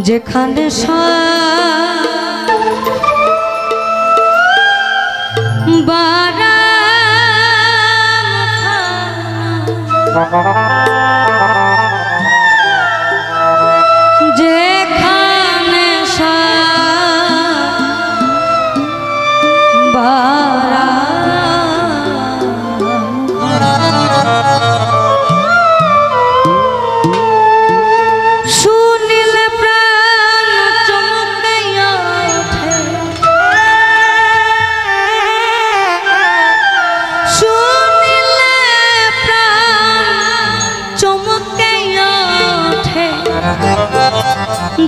যেখানে বারা Thank you.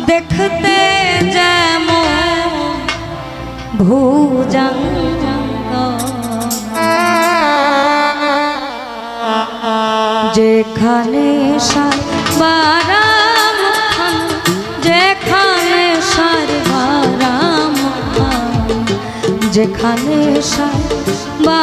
দেখতে যেমন ভুজঙ্গ যেখানে সারবারাম যেখানে সারবারাম যেখানে সারবা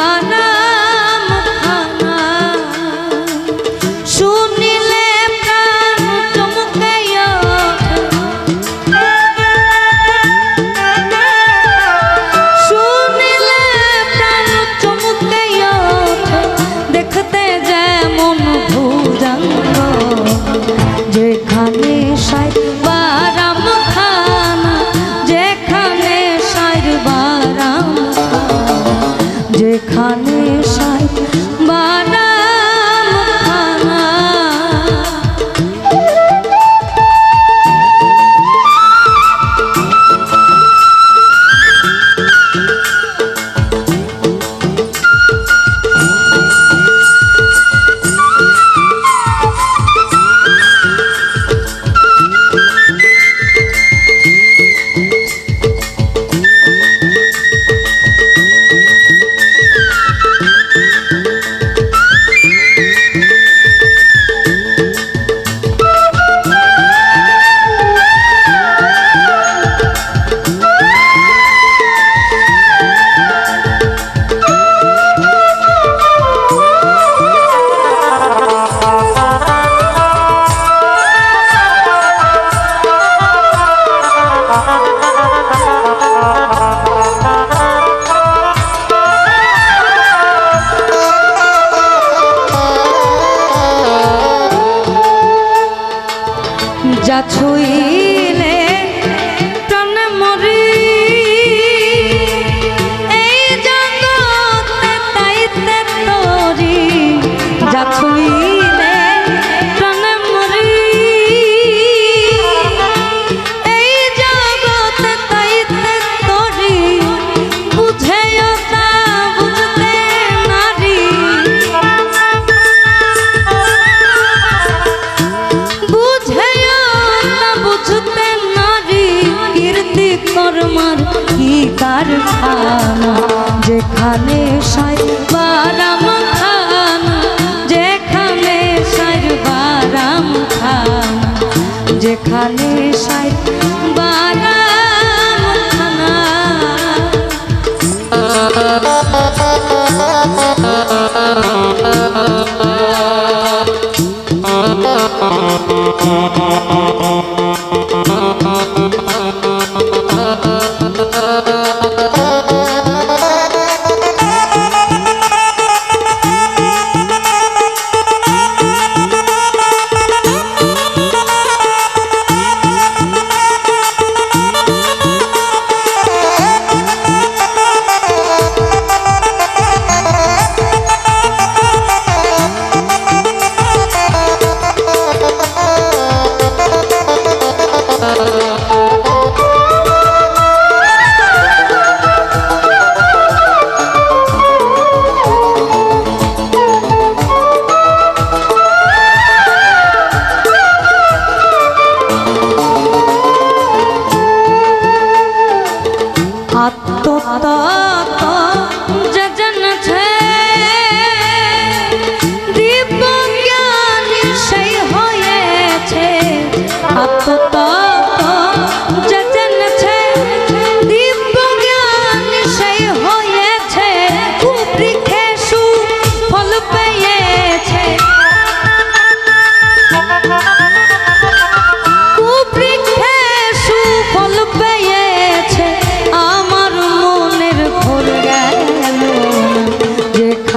ছুইলে প্রাণ মরি। এই জগতে তাই তরি। যা ছুইলে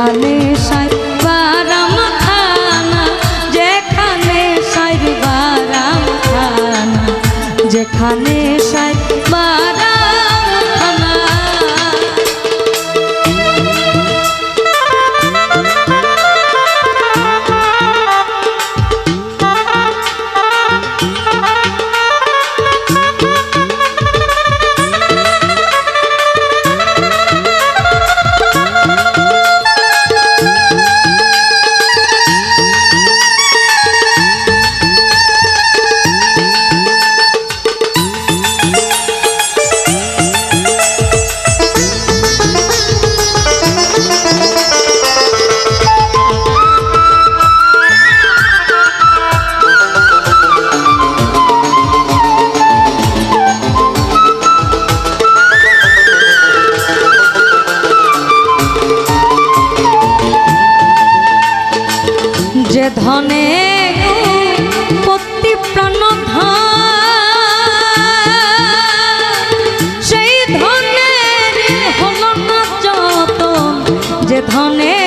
আলে ধনে পতি প্রাণ ধনের হল না যত যে ধনে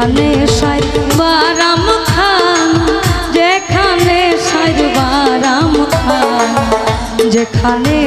যেখানে সাই বারাম খান যেখানে সাই বারাম খান যেখানে